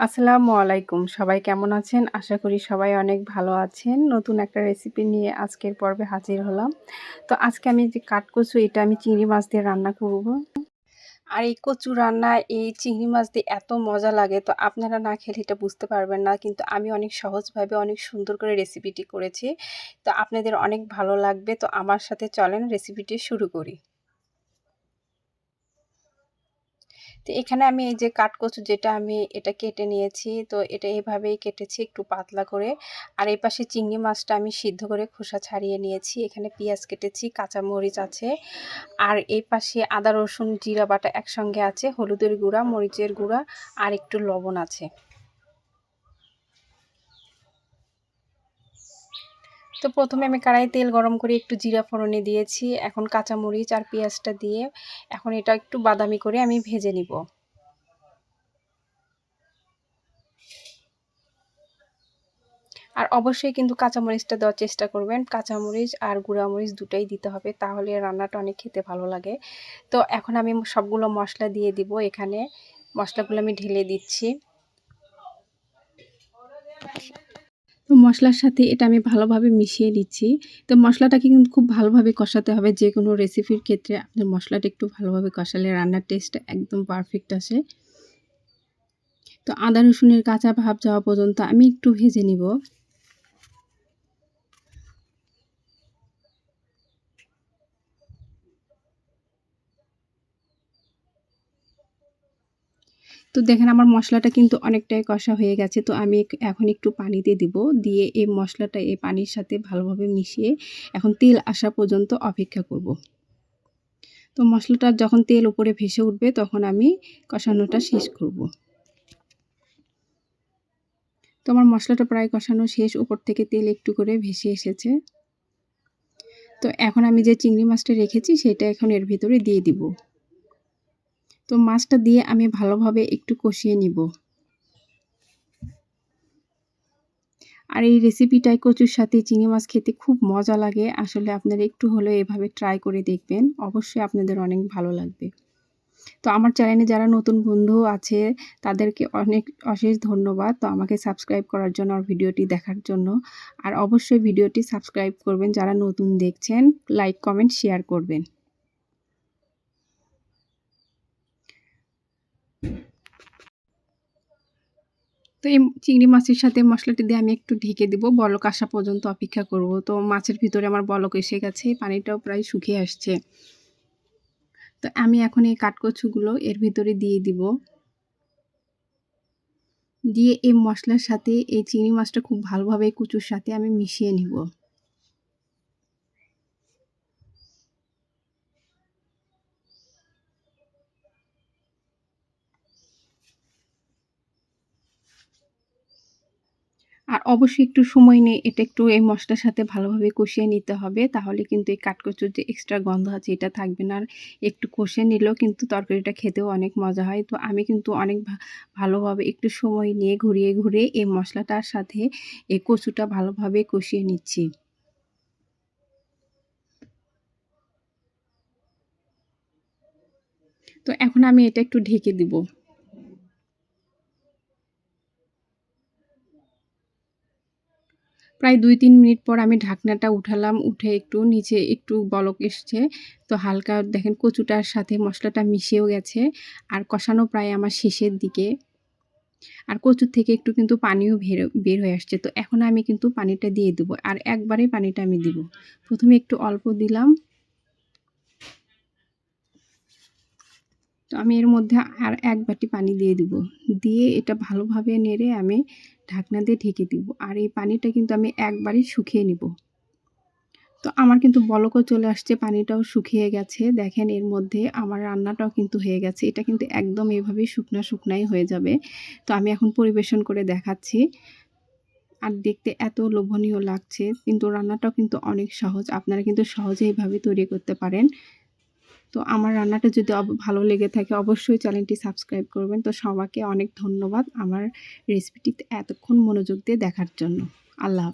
আসসালামু আলাইকুম। সবাই কেমন আছেন? আশা করি সবাই অনেক ভালো আছেন। নতুন একটা রেসিপি নিয়ে আজকের পর্বে হাজির হলাম। তো আজকে আমি যে কাঠকচু, এটা আমি চিংড়ি মাছ দিয়ে রান্না করব। আর এই কচু রান্না, এই চিংড়ি মাছ দিয়ে এত মজা লাগে, তো আপনারা না খেলে এটা বুঝতে পারবেন না। কিন্তু আমি অনেক সহজভাবে অনেক সুন্দর করে রেসিপিটি করেছি। তো আপনাদের অনেক ভালো লাগবে। তো আমার সাথে চলেন রেসিপিটি শুরু করি। তো এখানে আমি এই যে কাঠকচু যেটা আমি এটা কেটে নিয়েছি, তো এটা এভাবেই কেটেছি একটু পাতলা করে। আর এই পাশে চিংড়ি মাছটা আমি সিদ্ধ করে খোসা ছাড়িয়ে নিয়েছি। এখানে পেঁয়াজ কেটেছি কাঁচা মরিচ আছে। আর এই পাশে আদা, রসুন, জিরা বাটা একসঙ্গে আছে, হলুদের গুঁড়া, মরিচের গুঁড়া আর একটু লবণ আছে। তো প্রথমে আমি কড়াই তেল গরম করে একটু জিরা ফোড়নে দিয়েছি, এখন কাঁচামরিচ আর পেঁয়াজটা দিয়ে এখন এটা একটু বাদামি করে আমি ভেজে নিব। আর অবশ্যই কিন্তু কাঁচামরিচটা দেওয়ার চেষ্টা করবেন, কাঁচামরিচ আর গুঁড়ামরিচ দুটাই দিতে হবে, তাহলে রান্নাটা অনেক খেতে ভালো লাগে। তো এখন আমি সবগুলো মশলা দিয়ে দিব, এখানে মশলাগুলো আমি ঢেলে দিচ্ছি। তো মশলার সাথে এটা আমি ভালোভাবে মিশিয়ে নিচ্ছি। তো মশলাটাকে কিন্তু খুব ভালোভাবে কষাতে হবে যে কোনো রেসিপির ক্ষেত্রে। আপনার মশলাটা একটু ভালোভাবে কষালে রান্নার টেস্টটা একদম পারফেক্ট আসে। তো আদা রসুনের কাঁচা ভাব যাওয়া পর্যন্ত আমি একটু ভেজে নিব। তো দেখেন আমার মশলাটা কিন্তু অনেকটাই কষা হয়ে গেছে, তো আমি এখন একটু পানিতে দিব দিয়ে এই মশলাটা এই পানির সাথে ভালোভাবে মিশিয়ে এখন তেল আসা পর্যন্ত অপেক্ষা করব। তো মশলাটা যখন তেল উপরে ভেসে উঠবে তখন আমি কষানোটা শেষ করব। তো আমার মশলাটা প্রায় কষানো শেষ, উপর থেকে তেল একটু করে ভেসে এসেছে তো এখন আমি যে চিংড়ি মাছটা রেখেছি সেটা এখন এর ভিতরে দিয়ে দিব তো মাছটা দিয়ে আমি ভালোভাবে একটু কষিয়ে নিব। আর এই রেসিপিটাই কচুর সাথে চিংড়ি মাছ খেতে খুব মজা লাগে। আসলে আপনারা একটু হলেও এভাবে ট্রাই করে দেখবেন। অবশ্যই আপনাদের অনেক ভালো লাগবে। তো আমার চ্যানেলে যারা নতুন বন্ধু আছে, তাদেরকে অনেক অশেষ ধন্যবাদ। তো আমাকে সাবস্ক্রাইব করার জন্য আর ভিডিওটি দেখার জন্য। আর অবশ্যই ভিডিওটি সাবস্ক্রাইব করবেন। যারা নতুন দেখছেন লাইক কমেন্ট শেয়ার করবেন। তো এই চিংড়ি মাছের সাথে মশলাটি দিয়ে আমি একটু ঢেকে দিব। বলক আসা পর্যন্ত অপেক্ষা করব। তো মাছের ভিতরে আমার বলক এসে গেছে, পানিটাও প্রায় শুকিয়ে আসছে। তো আমি এখন এই কাঠকচুগুলো এর ভিতরে দিয়ে দিব। দিয়ে এই মশলার সাথে এই চিংড়ি মাছটা খুব ভালোভাবে কুচুর সাথে আমি মিশিয়ে নিব। আর অবশ্যই একটু সময় নিয়ে এটা একটু এই মশলার সাথে ভালোভাবে কষিয়ে নিতে হবে। তাহলে কিন্তু এই কাঠকচুর যে এক্সট্রা গন্ধ আছে, এটা থাকবে না। আর একটু কষিয়ে নিলেও কিন্তু তরকারিটা খেতেও অনেক মজা হয়। তো আমি কিন্তু অনেক ভালোভাবে একটু সময় নিয়ে ঘুরিয়ে ঘুরিয়ে এই মশলাটার সাথে এই কচুটা ভালোভাবে কষিয়ে নিচ্ছি। তো এখন আমি এটা একটু ঢেকে দিব। প্রায় দুই তিন মিনিট পর আমি ঢাকনাটা উঠালাম, উঠে একটু নিচে একটু বলক এসছে। তো হালকা দেখেন কচুটার সাথে মশলাটা মিশেও গেছে আর কষানো প্রায় আমার শেষের দিকে। আর কচুর থেকে একটু কিন্তু পানিও বের বের হয়ে আসছে। তো এখন আমি কিন্তু পানিটা দিয়ে দেবো আর একবারে পানিটা আমি দিব। প্রথমে একটু অল্প দিলাম। তো আমি এর মধ্যে আর এক বাটি পানি দিয়ে দিব। দিয়ে এটা ভালোভাবে নেড়ে আমি ঢাকনা দিয়ে ঢেকে দিব। আর এই পানিটা কিন্তু আমি একবারই শুকিয়ে নিব। তো আমার কিন্তু বলকও চলে আসছে, পানিটাও শুকিয়ে গেছে। দেখেন এর মধ্যে আমার রান্নাটাও কিন্তু হয়ে গেছে। এটা কিন্তু একদম এভাবেই শুকনা শুকনাই হয়ে যাবে। তো আমি এখন পরিবেশন করে দেখাচ্ছি। আর দেখতে এত লোভনীয় লাগছে। কিন্তু রান্নাটাও কিন্তু অনেক সহজ। আপনারা কিন্তু সহজে এইভাবে তৈরি করতে পারেন। তো আমার রান্নাটা যদি ভালো লেগে থাকে অবশ্যই চ্যানেলটি সাবস্ক্রাইব করবেন। তো সবাইকে অনেক ধন্যবাদ আমার রেসিপিটিতে এতক্ষণ মনোযোগ দিয়ে দেখার জন্য। আল্লাহ